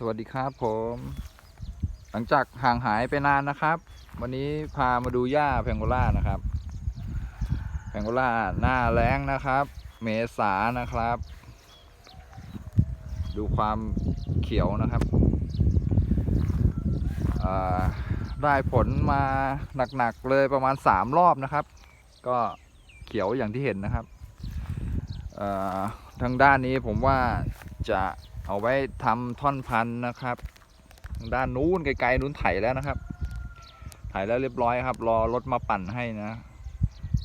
สวัสดีครับผม หลังจากห่างหายไปนานนะครับ วันนี้พามาดูหญ้าแพงโกล่านะครับ แพงโกล่าหน้าแล้งนะครับ เมษานะครับ ดูความเขียวนะครับ ได้ผลมาหนักๆเลยประมาณ 3 รอบนะครับ ก็เขียวอย่างที่เห็นนะครับทางด้านนี้ผมว่าจะ เอาไว้ทำท่อนพันธุ์นะครับทางด้านนู้นไกลๆนู้นไถแล้วนะครับ ไถแล้วเรียบร้อยครับ รอรถมาปั่นให้นะ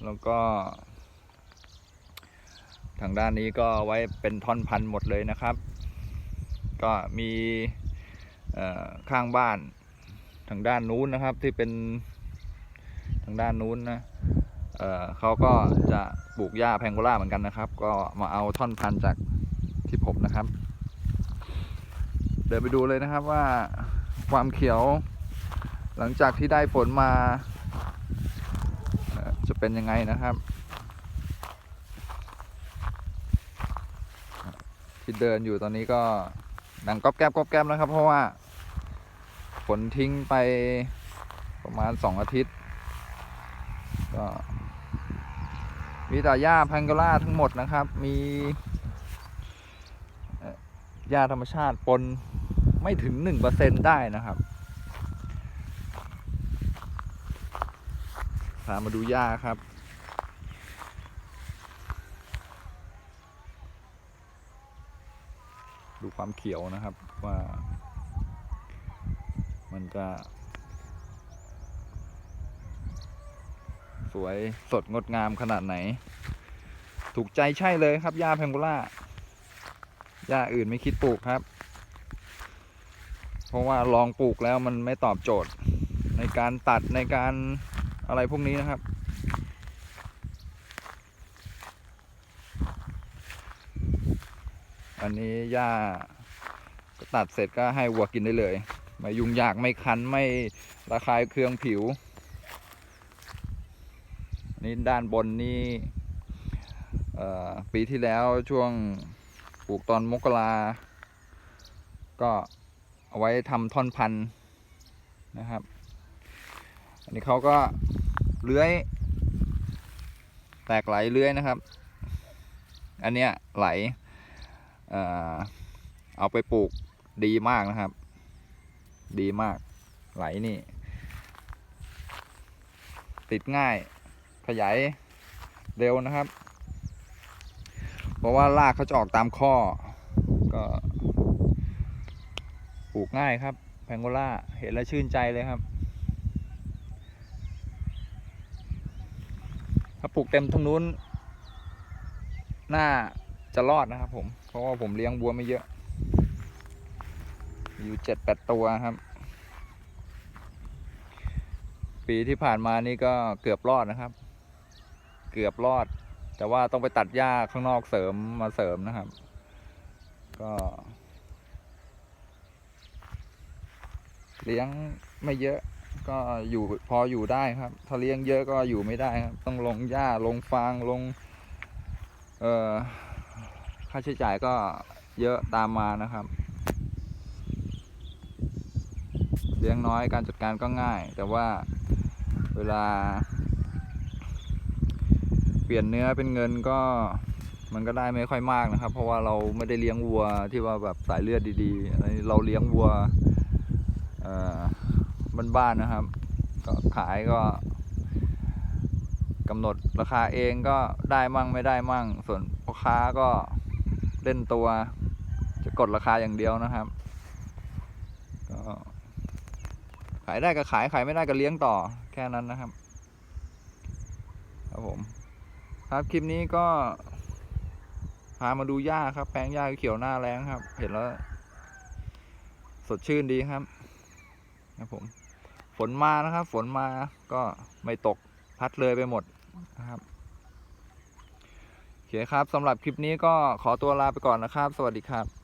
แล้วก็ ทางด้านนี้ก็ไว้เป็นท่อนพันธุ์หมดเลยนะครับ ก็มีข้างบ้าน ทางด้านนู้นนะครับที่เป็นทางด้านนู้นนะเเขาก็จะปลูกหญ้าแพงโกล่าเหมือนกันนะครับ ก็มาเอาท่อนพันธุ์จากที่ผมนะครับ เดินไปดูเลยนะครับว่าความเขียวหลังจากที่ได้ผลมา จะเป็นยังไงนะครับที่เดินอยู่ตอนนี้ก็ดังก๊อบแก๊บก๊อบแก๊บนะครับ เพราะว่าฝนทิ้งไปประมาณสองอาทิตย์ ก็มีแต่หญ้าพังกล่าทั้งหมดนะครับ มีหญ้าธรรมชาติปน ไม่ถึงหนึ่งเปอร์เซ็นได้นะครับ พามาดูหญ้าครับ ดูความเขียวนะครับว่า มันจะ สวยสดงดงามขนาดไหน ถูกใจใช่เลยครับหญ้าแพงโกล่าหญ้าอื่นไม่คิดปลูกครับ เพราะว่าลองปลูกแล้วมันไม่ตอบโจทย์ในการตัดในการอะไรพวกนี้นะครับ อันนี้หญ้าตัดเสร็จก็ให้วัวกินได้เลย ไม่ยุ่งยากไม่คันไม่ระคายเคืองผิว นี่ด้านบนนี่ปีที่แล้วช่วงปลูกตอนมกราก็ เอาไว้ทำท่อนพันนะครับ อันนี้เขาก็เลื้อย แตกไหลเลื้อยนะครับ อันเนี้ยไหลเอ่อเอาไปปลูกดีมากนะครับ ดีมากไหลนี่ ติดง่ายขยายเร็วนะครับ เพราะว่ารากเขาจะออกตามข้อก็ ปลูกง่ายครับแพงโกล่าเห็นแล้วชื่นใจเลยครับ ถ้าปลูกเต็มตรงนู้นน่าจะรอดนะครับ ผม เพราะว่าผมเลี้ยงวัวไม่เยอะ อยู่เจ็ดแปดตัวครับ ปีที่ผ่านมานี่ก็เกือบรอดนะครับ เกือบรอด แต่ว่าต้องไปตัดหญ้าข้างนอกเสริมมาเสริมนะครับ ก็ เลี้ยงไม่เยอะก็อยู่พออยู่ได้ครับ ถ้าเลี้ยงเยอะก็อยู่ไม่ได้ครับ ต้องลงหญ้าลงฟางลง เอ่อค่าใช้จ่ายก็เยอะตามมานะครับ เลี้ยงน้อยการจัดการก็ง่าย แต่ว่าเวลา เปลี่ยนเนื้อเป็นเงินก็มันก็ได้ไม่ค่อยมากนะครับ เพราะว่าเราไม่ได้เลี้ยงวัวที่ว่าแบบสายเลือดดีๆอันนี้เราเลี้ยงวัว บ้านๆนะครับ ก็ขายก็กำหนดราคาเองก็ได้มั่งไม่ได้มั่ง ส่วนพ่อค้าก็เล่นตัว จะกดราคาอย่างเดียวนะครับ ก็ขายได้ก็ขายขายไม่ได้ก็เลี้ยงต่อแค่นั้นนะครับ ครับผม ครับคลิปนี้ก็ พามาดูหญ้าครับ แปลงหญ้าเขียวหน้าแรงครับ เห็นแล้ว สดชื่นดีครับ นะผม ฝนมานะครับ ฝนมาก็ไม่ตกพัดเลยไปหมดนะครับโอเคครับสำหรับคลิปนี้ก็ขอตัวลาไปก่อนนะครับ สวัสดีครับ